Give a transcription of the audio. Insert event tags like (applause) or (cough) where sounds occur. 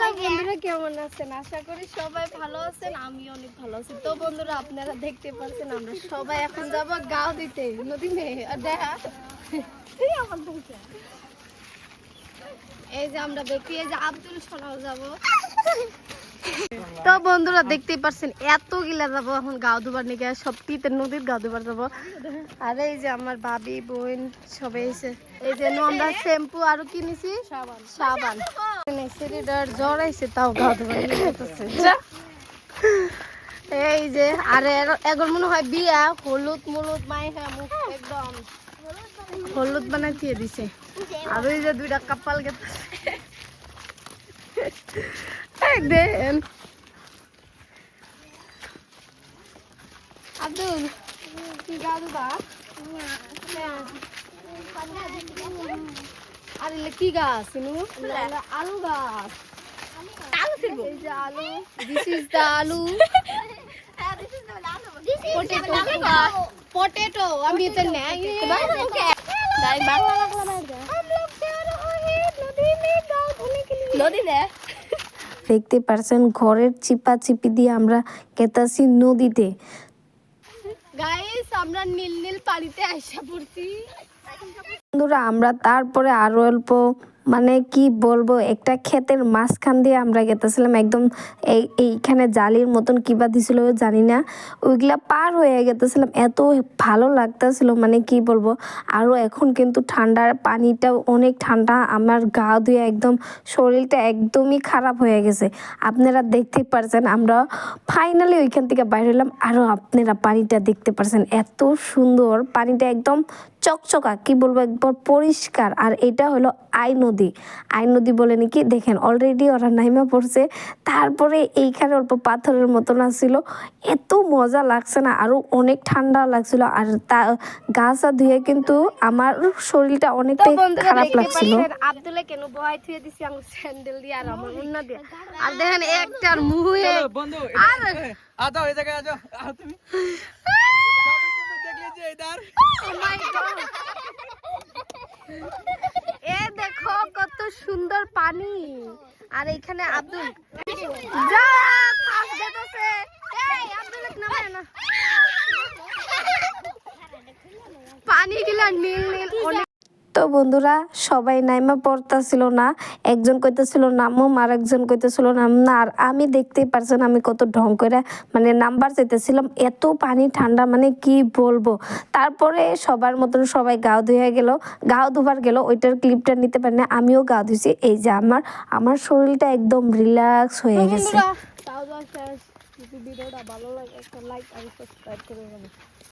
Hello বন্ধুরা কেমন আছেন? আশা করি সবাই ভালো আছেন আমি অনেক ভালো আছি। তো বন্ধুরা আপনারা দেখতে পাচ্ছেন আমরা সবাই এখন যাব গাও দিতে নদী মেয়ে আর দেখা। এই যে আমরা দেখি এই যে আব্দুল সোনাও যাব। (laughs) তো বন্ধুরা দেখতেই পাচ্ছেন এত গিলা যাব এখন গাও দুবার নিয়ে সব টিতে নদীর গাও দুবার যাব। আর এই যে আমার ভাবি বোন সবাই এসে এই যে আমরা শ্যাম্পু আরও কিনেছি। সাবান। সাবান। শরীরের জ্বর আইছে তাও গাও দুবার এই যে আর এগর মনে হয় বিয়া হলুদ মুলুদ মাই হ্যাঁ মুখ একদম হলুদ বানাই দিয়ে দিছে। আর ওই যে দুইটা কাপাল গেছে। এই দেন আব্দুল কি গাড়ু বা আর এলে কি গাছ শুনু আলু গাছ আলু ফিরবো এই যে আলু this is the aloo potato potato আমি তো নাই দাই বাংলা লাগলা মার দে हम लोग जा रहे हैं नदी में गाँव धोने के लिए नदी में দেখতে পারছেন ঘরের চিপা চিপি দিয়ে আমরা গেতাছি নদীতে গাইস আমরা নীল নীল পানিতে আইসা পড়ছি। বন্ধুরা আমরা তারপরে আরও অল্প মানে কি বলব, একটা ক্ষেতের মাঝখান দিয়ে আমরা গেতেছিলাম, একদম এই, এইখানে জালির মতন কিবা দিছিল জানি না ওইগুলা পার হয়ে গেতেছিলাম, এত ভালো লাগতেছিল মানে কি বলব আরও এখন কিন্তু ঠান্ডার পানিটাও অনেক ঠান্ডা, আমার গা ধুয়ে একদম শরীরটা একদমই খারাপ হয়ে গেছে। আপনারা দেখতে পারছেন, আমরা ফাইনালি ওইখান থেকে বাইর হলাম আরও আপনারা পানিটা দেখতে পারছেন, এত সুন্দর, পানিটা একদম চকচকা কি বলব একবার পরিষ্কার। আর এটা হলো আই নদী। আই নদী বলে নাকি দেখেন অলরেডি ওরা নাইমা পড়ছে। তারপরে এইখানে অল্প পাথরের মতন আসছিল এত মজা লাগছে না আরও অনেক ঠান্ডা লাগছিল। আর তা গা চা ধুয়ে কিন্তু আমার শরীরটা অনেকটাই খারাপ লাগছিল। আব্দুলে কেন বহাই থুয়ে দিছি আমার স্যান্ডেল দিয়ে আর আমার উন্না দিয়ে। আর দেখেন একটার মুহে বন্ধু আর আতা হয়ে জায়গায় আও তুমি? (laughs) ইধার Oh! এ দেখো কত সুন্দর পানি। আর এখানে আব্দুল। যা ফাঁস দিতেছে। এই, আব্দুল নামে না পানি গুলা নীল নীল তো বন্ধুরা সবাই নাইমা পড়তাছিল না একজন কইতেছিল নামম আর একজন কইতেছিল নাম না আর আমি দেখতেই পারছেন আমি কত ঢং করে মানে নাম্বার চাইতেছিলাম এত পানি ঠান্ডা মানে কি বলব? তারপরে সবার মতন সবাই গাও ধুয়ে গেল গাও ধোবার গেল ওইটার ক্লিপটা নিতে পারি না আমিও গাও ধুইছি এই যে আমার আমার শরীরটা একদম রিল্যাক্স হয়ে গেছে। ভিডিওটা ভালো লাগে একটা লাইক আর সাবস্ক্রাইব করে